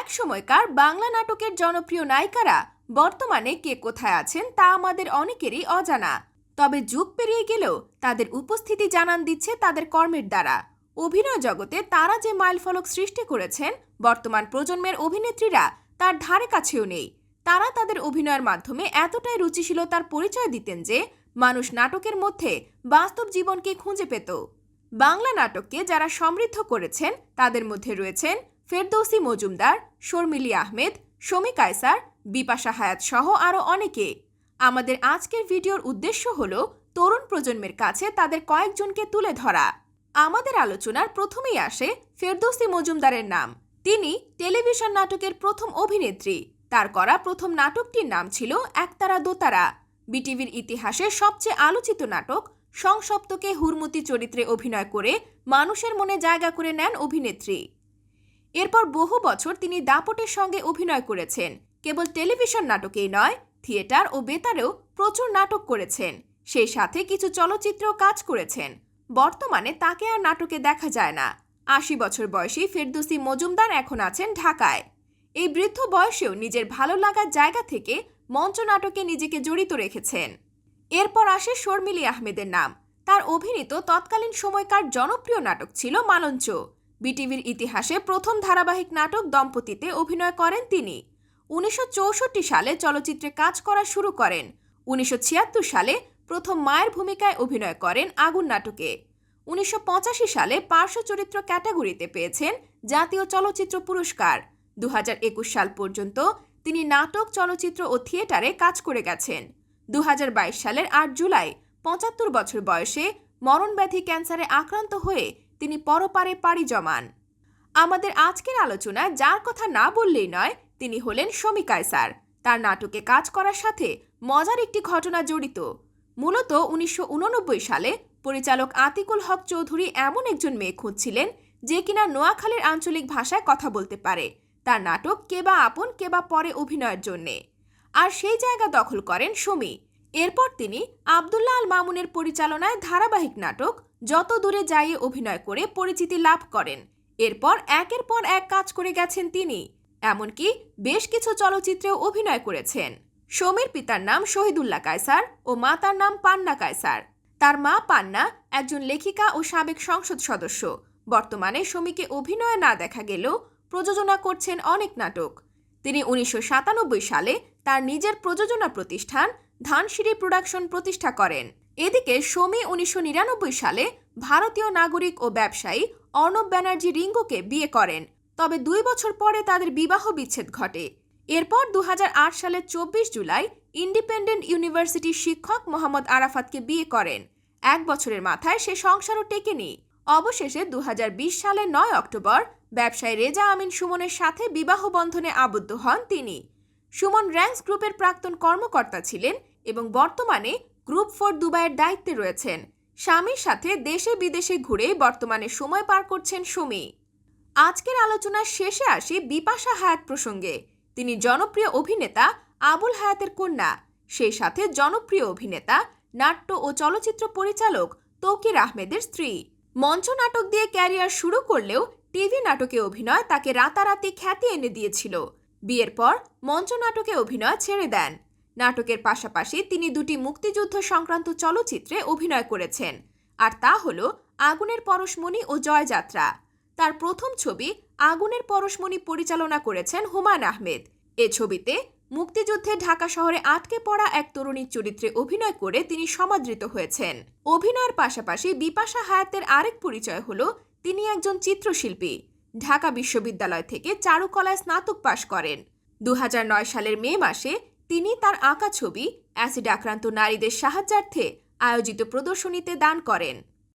এক সময়কার বাংলা নাটকের জনপ্রিয় নায়িকারা, বর্তমানে কে কোথায় আছেন তা আমাদের অনেকেরই অজানা। তবে যুগ পেরিয়ে গেলেও তাদের উপস্থিতি জানান দিচ্ছে তাদের কর্মের দ্বারা। অভিনয় জগতে তারা যে মাইলফলক সৃষ্টি করেছেন, বর্তমান প্রজন্মের অভিনেত্রীরা তার ধারে কাছেও নেই। তারা তাদের অভিনয়ের মাধ্যমে এতটাই রুচিশীলতার পরিচয় দিতেন যে, মানুষ নাটকের মধ্যে বাস্তব জীবনকে খুঁজে পেত। বাংলা নাটককে যারা সমৃদ্ধ করেছেন, তাদের মধ্যে রয়েছেন ফেরদৌসি মজুমদার, শর্মিলি আহমেদ, শমী কায়সার বিপাশা হায়াত সহ আরও অনেকে। আমাদের আজকের ভিডিওর উদ্দেশ্য হল, তরুণ প্রজন্মের কাছে তাদের কয়েকজনকে তুলে ধরা। আমাদের আলোচনার প্রথমেই আসে ফেরদৌসি মজুমদারের নাম। তিনি টেলিভিশন নাটকের প্রথম অভিনেত্রী। তার করা প্রথম নাটকটির নাম ছিল একতারা দোতারা। বিটিভির ইতিহাসে সবচেয়ে আলোচিত নাটক সংসপ্তকে হুরমতি চরিত্রে অভিনয় করে মানুষের মনে জায়গা করে নেন অভিনেত্রী। এরপর বহু বছর তিনি দাপটের সঙ্গে অভিনয় করেছেন। কেবল টেলিভিশন নাটকেই নয়, থিয়েটার ও বেতারেও প্রচুর নাটক করেছেন। সেই সাথে কিছু চলচ্চিত্রেও কাজ করেছেন। বর্তমানে তাকে আর নাটকে দেখা যায় না। আশি বছর বয়সী ফেরদুসি মজুমদার এখন আছেন ঢাকায়। এই বৃদ্ধ বয়সেও নিজের ভালো লাগার জায়গা থেকে মঞ্চ নাটকে নিজেকে জড়িত রেখেছেন। এরপর আসে শর্মিলি আহমেদের নাম। তার অভিনীত তৎকালীন সময়কার জনপ্রিয় নাটক ছিল মালঞ্চ। বিটিভির ইতিহাসে প্রথম ধারাবাহিক নাটক দম্পতিতে অভিনয় করেন তিনি। উনিশশো চৌষট্টি সালে চলচ্চিত্রে কাজ করা শুরু করেন। উনিশশো ছিয়াত্তর সালে প্রথম মায়ের ভূমিকায় অভিনয় করেন আগুন নাটকে। উনিশশো পঁচাশি সালে পার্শ্ব চরিত্র ক্যাটাগরিতে পেয়েছেন জাতীয় চলচ্চিত্র পুরস্কার। দু হাজার একুশ সাল পর্যন্ত তিনি নাটক, চলচ্চিত্র ও থিয়েটারে কাজ করে গেছেন। দু হাজার বাইশ সালের আট জুলাই, পঁচাত্তর বছর বয়সে মরণব্যাধি ক্যান্সারে আক্রান্ত হয়ে তিনি পরপারে পাড়ি জমান। আমাদের আজকের আলোচনা যার কথা না বললেই নয়, তিনি হলেন শমী কায়সার। তার নাটকে কাজ করার সাথে মজার একটি ঘটনা জড়িত। মূলত উনিশশো উননব্বই সালে পরিচালক আতিকুল হক চৌধুরী এমন একজন মেয়ে খুঁজছিলেন যে কিনা নোয়াখালীর আঞ্চলিক ভাষায় কথা বলতে পারে। তার নাটক কেবা আপন কেবা পরে অভিনয়ের জন্যে। আর সেই জায়গা দখল করেন সমী এরপর তিনি আবদুল্লাহ আল মামুনের পরিচালনায় ধারাবাহিক নাটক যত দূরে যাইয়ে অভিনয় করে পরিচিতি লাভ করেন। এরপর একের পর এক কাজ করে গেছেন তিনি। এমনকি বেশ কিছু চলচ্চিত্রেও অভিনয় করেছেন। সমীর পিতার নাম শহীদুল্লাহ কায়সার ও মাতার নাম পান্না কায়সার। তার মা পান্না একজন লেখিকা ও সাবেক সংসদ সদস্য। বর্তমানে সমীকে অভিনয়ে না দেখা গেলেও প্রযোজনা করছেন অনেক নাটক। তিনি উনিশশো সাতানব্বই সালে তার নিজের প্রযোজনা প্রতিষ্ঠান ধানসিঁড়ি প্রোডাকশন প্রতিষ্ঠা করেন। এদিকে সমী উনিশশো সালে ভারতীয় নাগরিক ও ব্যবসায়ী অর্ণব ব্যানার্জি রিঙ্গুকে বিয়ে করেন। তবে দুই বছর পরে তাদের বিবাহ বিচ্ছেদ ঘটে। এরপর দু হাজার আট সালের চব্বিশ জুলাই ইন্ডিপেন্ডেন্ট ইউনিভার্সিটির শিক্ষক মোহাম্মদ আরাফাতকে বিয়ে করেন। এক বছরের মাথায় সে সংসারও টেকেনি। অবশেষে দু হাজার বিশ সালের নয় অক্টোবর ব্যবসায়ী রেজা আমিন সুমনের সাথে বিবাহ বন্ধনে আবদ্ধ হন তিনি। সুমন র্যাঙ্কস গ্রুপের প্রাক্তন কর্মকর্তা ছিলেন এবং বর্তমানে গ্রুপ ফোর দুবাইয়ের দায়িত্বে রয়েছেন। স্বামীর সাথে দেশে বিদেশে ঘুরে বর্তমানে সময় পার করছেন সুমি। আজকের আলোচনার শেষে আসি বিপাশা হায়াত প্রসঙ্গে। তিনি জনপ্রিয় অভিনেতা আবুল হায়াতের কন্যা। সেই সাথে জনপ্রিয় অভিনেতা, নাট্য ও চলচ্চিত্র পরিচালক তৌকির আহমেদের স্ত্রী। মঞ্চ নাটক দিয়ে ক্যারিয়ার শুরু করলেও টিভি নাটকে অভিনয় তাকে রাতারাতি খ্যাতি এনে দিয়েছিল। বিয়ের পর মঞ্চ নাটকে অভিনয় ছেড়ে দেন। নাটকের পাশাপাশি তিনি দুটি মুক্তিযুদ্ধ সংক্রান্ত চলচ্চিত্রে অভিনয় করেছেন। আর তা হল আগুনের পরশমণি ও জয়যাত্রা। তার প্রথম ছবি আগুনের পরশমণি পরিচালনা করেছেন হুমায়ুন আহমেদ। এ ছবিতে মুক্তিযুদ্ধে ঢাকা শহরে আটকে পড়া এক তরুণীর চরিত্রে অভিনয় করে তিনি সমাদৃত হয়েছেন। অভিনয়ের পাশাপাশি বিপাশা হায়াতের আরেক পরিচয় হল তিনি একজন চিত্রশিল্পী। ঢাকা বিশ্ববিদ্যালয় থেকে চারুকলায় স্নাতক পাশ করেন। দু হাজার নয় সালের মে মাসে তিনি তার আঁকা ছবি অ্যাসিড আক্রান্ত নারীদের সাহায্যার্থে আয়োজিত প্রদর্শনীতে দান করেন।